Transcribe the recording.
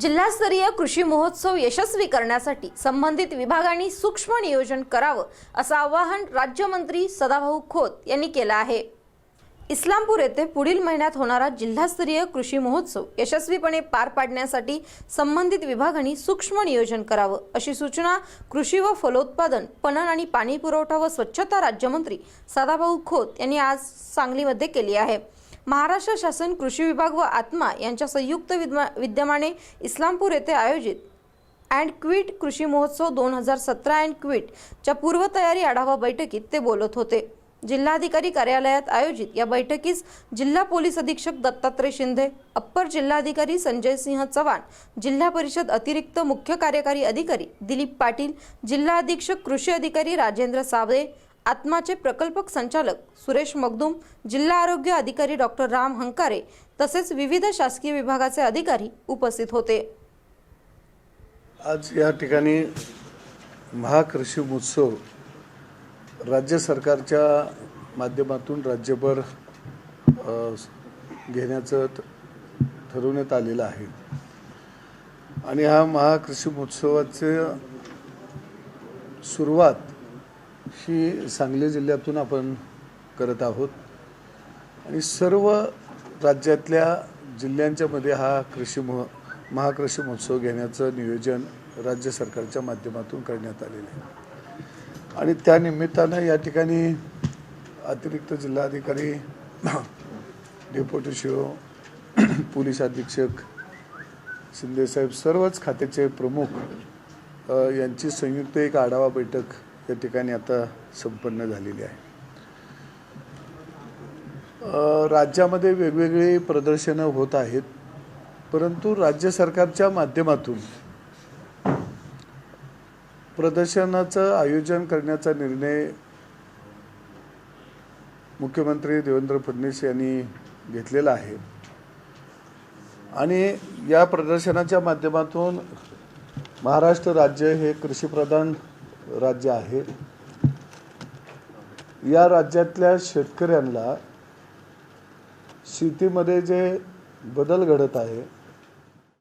जिल्हास्तरीय कृषी महोत्सव यशस्वी करण्यासाठी संबंधित विभागांनी सूक्ष्म नियोजन करावं असं आवाहन राज्यमंत्री सदाभाऊ खोत यांनी केलं आहे. इस्लामपूर येथे पुढील महिन्यात होणारा जिल्हास्तरीय कृषी महोत्सव यशस्वीपणे पार पाडण्यासाठी संबंधित विभागांनी सूक्ष्म नियोजन करावं अशी सूचना कृषी व फलोत्पादन पणन आणि पाणी पुरवठा व स्वच्छता राज्यमंत्री सदाभाऊ खोत यांनी आज सांगलीमध्ये केली आहे. महाराष्ट्र शासन कृषी विभाग व आत्मा यांच्या संयुक्त विद्मा विद्यमाने इस्लामपूर येथे आयोजित अँड क्विट कृषी महोत्सव दोन हजार सतरा अँड क्विटच्या पूर्वतयारी आढावा बैठकीत ते बोलत होते. जिल्हाधिकारी कार्यालयात आयोजित या बैठकीस जिल्हा पोलीस अधीक्षक दत्तात्रय शिंदे अप्पर जिल्हाधिकारी संजय सिंह चव्हाण जिल्हा परिषद अतिरिक्त मुख्य कार्यकारी अधिकारी दिलीप पाटील जिल्हा अधीक्षक कृषी अधिकारी राजेंद्र साबळे आत्माचे प्रकल्पक संचालक सुरेश मगदुम जिल्हा आरोग्य अधिकारी डॉक्टर राम हंकारे तसेच विविध शासकीय विभागाचे अधिकारी उपस्थित होते. आज या ठिकाणी महाकृषी महोत्सव राज्य सरकारच्या माध्यमातून राज्यभर घेण्याचं ठरवण्यात आलेलं आहे. आणि हा महाकृषी महोत्सवाचे सुरुवात ही सांगली जिल्ह्यातून आपण करत आहोत. आणि सर्व राज्यातल्या जिल्ह्यांच्या मध्ये हा कृषी मह महाकृषी महोत्सव घेण्याचं नियोजन राज्य सरकारच्या माध्यमातून करण्यात आलेलं आहे. आणि त्या निमित्तानं या ठिकाणी अतिरिक्त जिल्हाधिकारी डेप्युटी शिओ पोलीस अधीक्षक शिंदेसाहेब सर्वच खात्याचे प्रमुख यांची संयुक्त एक आढावा बैठक या ठिकाणी आता संपन्न झालेली आहे. राज्यामध्ये वेगवेगळी प्रदर्शनं होत आहेत परंतु राज्य सरकारच्या माध्यमातून प्रदर्शनाचं आयोजन करण्याचा निर्णय मुख्यमंत्री देवेंद्र फडणवीस यांनी घेतलेला आहे. आणि या प्रदर्शनाच्या माध्यमातून महाराष्ट्र राज्य हे कृषीप्रधान राज्य आहे. या राज्यातल्या शेतकऱ्यांना शेतीमध्ये जे बदल घडत आहे